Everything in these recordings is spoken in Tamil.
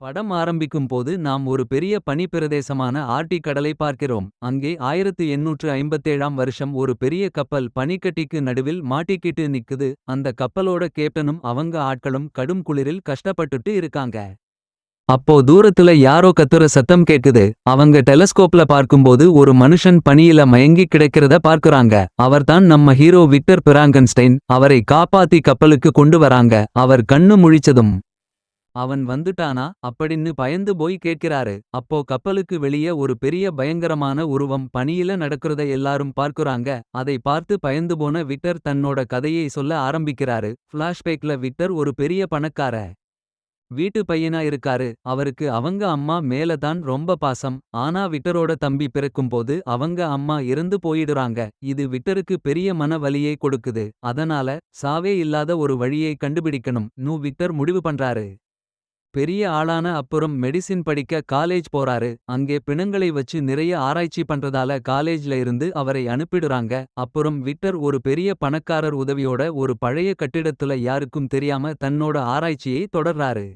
படம் ஆரம்பிக்கும் போது நாம் ஒரு பெரிய பனிப்பிரதேசமான ஆர்டிக் கடலை பார்க்கிறோம். அங்கே 1857ஆம் வருஷம் ஒரு பெரிய கப்பல் பனிக்கட்டிக்கு நடுவில் மாட்டிக்கிட்டு நிக்குது. அந்த கப்பலோட கேப்டனும் அவங்க ஆட்களும் கடும் குளிரில் கஷ்டப்பட்டுட்டு இருக்காங்க. அப்போ தூரத்துல யாரோ கத்துற சத்தம் கேட்குது அவங்க டெலஸ்கோப்ல பார்க்கும்போது ஒரு மனுஷன் பனியில மயங்கி கிடைக்கிறத பார்க்கறாங்க அவர்தான் நம்ம ஹீரோ விக்டர் பிராங்கன்ஸ்டைன். அவரை காப்பாத்தி கப்பலுக்கு கொண்டு வராங்க. அவர் கண்ணு முழிச்சதும். அவன் வந்துட்டானா அப்படின்னு பயந்து போய் கேட்கிறாரு. அப்போ கப்பலுக்கு வெளிய ஒரு பெரிய பயங்கரமான உருவம் பணியில நடக்கிறத எல்லாரும் பார்க்குறாங்க. அதை பார்த்து பயந்து போன விக்டர் தன்னோட கதையை சொல்ல ஆரம்பிக்கிறாரு. ஃபிளாஷ்பேக்ல விக்டர் ஒரு பெரிய பணக்கார. வீட்டு பையனா இருக்காரு அவருக்கு அவங்க அம்மா மேல தான் ரொம்ப பாசம். ஆனா விக்டரோட தம்பி பிறக்கும்போது அவங்க அம்மா இறந்து போயிடுறாங்க. இது விக்டருக்கு பெரிய மன வலியை கொடுக்குது. அதனால சாவே இல்லாத ஒரு வழியை கண்டுபிடிக்கணும். நூ விக்டர் முடிவு பண்றாரு. பெரிய ஆளான அப்புறம் மெடிசின் படிக்க காலேஜ் போறாரு. அங்கே பிணங்களை வச்சு நிறைய ஆராய்ச்சி பண்றதால காலேஜ்ல இருந்து அவரை அனுப்பிடுறாங்க. அப்புறம் விக்டர் ஒரு பெரிய பணக்காரர் உதவியோட ஒரு பழைய கட்டிடத்துல யாருக்கும் தெரியாம தன்னோட ஆராய்ச்சியை தொடர்றாரு.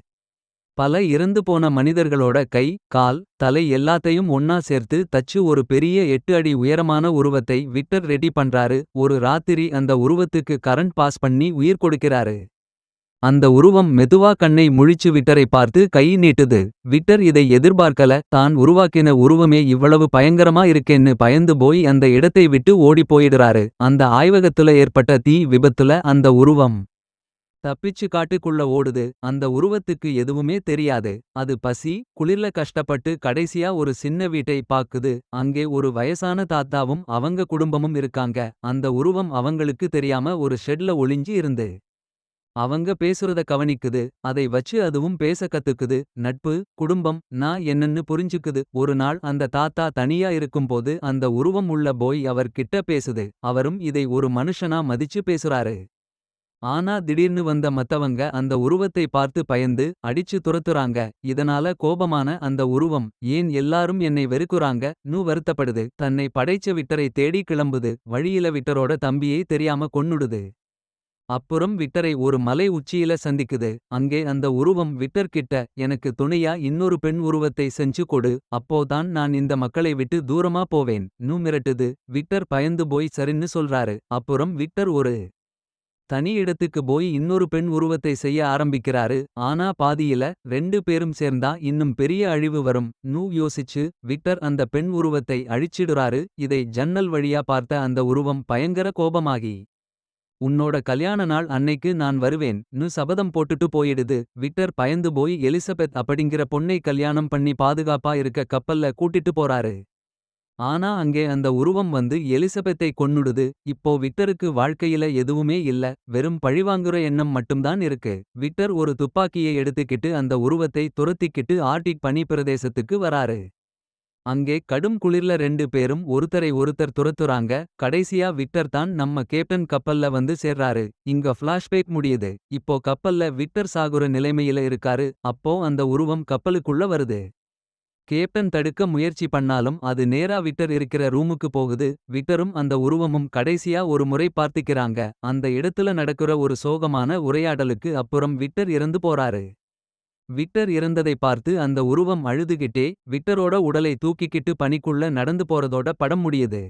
பல இறந்து போன மனிதர்களோட கை கால் தலை எல்லாத்தையும் ஒன்னா சேர்த்து தச்சு ஒரு பெரிய எட்டு அடி உயரமான உருவத்தை விக்டர் ரெடி பண்றாரு. ஒரு ராத்திரி அந்த உருவத்துக்கு கரண்ட் பாஸ் பண்ணி உயிர் கொடுக்கிறாரு. அந்த உருவம் மெதுவா கண்ணை முழிச்சு விட்டரை பார்த்து கை நீட்டுது. விட்டர் இதை எதிர்பார்க்கல தான் உருவாக்கின உருவமே இவ்வளவு பயங்கரமா இருக்கேன்னு பயந்து போய் அந்த இடத்தை விட்டு ஓடி போயிடுறாரு. அந்த ஆய்வகத்துல ஏற்பட்ட தீ விபத்துல அந்த உருவம். தப்பிச்சு காட்டுக்குள்ள ஓடுது அந்த உருவத்துக்கு எதுவுமே தெரியாது. அது பசி குளிர்ல கஷ்டப்பட்டு கடைசியா ஒரு சின்ன வீட்டை பாக்குது. அங்கே ஒரு வயசான தாத்தாவும் அவங்க குடும்பமும் இருக்காங்க. அந்த உருவம் அவங்களுக்கு தெரியாம ஒரு ஷெட்ல ஒளிஞ்சு இருந்து. அவங்க பேசுறத கவனிக்குது அதை வச்சு அதுவும் பேச கத்துக்குது. நட்பு குடும்பம் நான் என்னன்னு புரிஞ்சுக்குது. ஒரு நாள் அந்த தாத்தா தனியா இருக்கும்போது அந்த உருவம் உள்ள போய் அவர் கிட்ட பேசுது. அவரும் இதை ஒரு மனுஷனா மதிச்சு பேசுறாரு. ஆனா திடீர்னு வந்த மத்தவங்க அந்த உருவத்தை பார்த்து பயந்து அடிச்சு துரத்துறாங்க. இதனால கோபமான அந்த உருவம் ஏன் எல்லாரும் என்னை வெறுக்குறாங்க. நூ வருத்தப்படுது தன்னை படைச்ச விட்டரை தேடி கிளம்புது. வழியில விட்டரோட தம்பியை தெரியாம கொன்னுடுது. அப்புறம் விக்டரை ஒரு மலை உச்சியில சந்திக்குது. அங்கே அந்த உருவம் விக்டர் கிட்ட எனக்கு துணையா இன்னொரு பெண் உருவத்தை செஞ்சு கொடு. அப்போ தான் நான் இந்த மக்களை விட்டு தூரமா போவேன். நூ மிரட்டுது விக்டர் பயந்து போய் சரின்னு சொல்றாரு. அப்புறம் விக்டர் ஒரு தனி இடத்துக்கு போய் இன்னொரு பெண் உருவத்தை செய்ய ஆரம்பிக்கிறாரு. ஆனா பாதியில ரெண்டு பேரும் சேர்ந்தா இன்னும் பெரிய அழிவு வரும். நூ யோசிச்சு விக்டர் அந்த பெண் உருவத்தை அழிச்சிடுறாரு. இதை ஜன்னல் வழியா பார்த்த அந்த உருவம் பயங்கர கோபமாகி. உன்னோட கல்யாண நாள் அன்னைக்கு நான் வருவேன். நு சபதம் போட்டுட்டு போயிடுது. விக்டர் பயந்து போய் எலிசபெத் அப்படிங்கிற பொண்ணை கல்யாணம் பண்ணி பாதுகாப்பா இருக்க கப்பல்ல கூட்டிட்டு போறாரு. ஆனா அங்கே அந்த உருவம் வந்து எலிசபெத்தை கொன்னுடுது. இப்போ விக்டருக்கு வாழ்க்கையில எதுவுமே இல்ல. வெறும் பழிவாங்குற எண்ணம் மட்டும்தான் இருக்கு. விக்டர் ஒரு துப்பாக்கியை எடுத்துக்கிட்டு அந்த உருவத்தை துரத்திக்கிட்டு ஆர்டிக் பனி பிரதேசத்துக்கு வராரு. அங்கே கடும் குளிர்ல ரெண்டு பேரும் ஒருத்தரை ஒருத்தர் துரத்துறாங்க. கடைசியா விக்டர் தான் நம்ம கேப்டன் கப்பல்ல வந்து சேர்றாரு. இங்க ஃபிளாஷ்பேக் முடியுது. இப்போ கப்பல்ல விக்டர் சாகுற நிலைமையில இருக்காரு. அப்போ அந்த உருவம் கப்பலுக்குள்ள வருது. கேப்டன் தடுக்க முயற்சி பண்ணாலும் அது நேரா விக்டர் இருக்கிற ரூமுக்கு போகுது. விக்டரும் அந்த உருவமும் கடைசியா ஒரு முறை பார்த்திக்கிறாங்க. அந்த இடத்துல நடக்கிற ஒரு சோகமான உரையாடலுக்கு அப்புறம் விக்டர் இறந்து போறாரு. விக்டர் இறந்ததை பார்த்து அந்த உருவம் அழுதுகிட்டே விக்டரோட உடலை தூக்கிக்கிட்டு பனிக்குள்ள நடந்து போறதோட படம் முடியுது.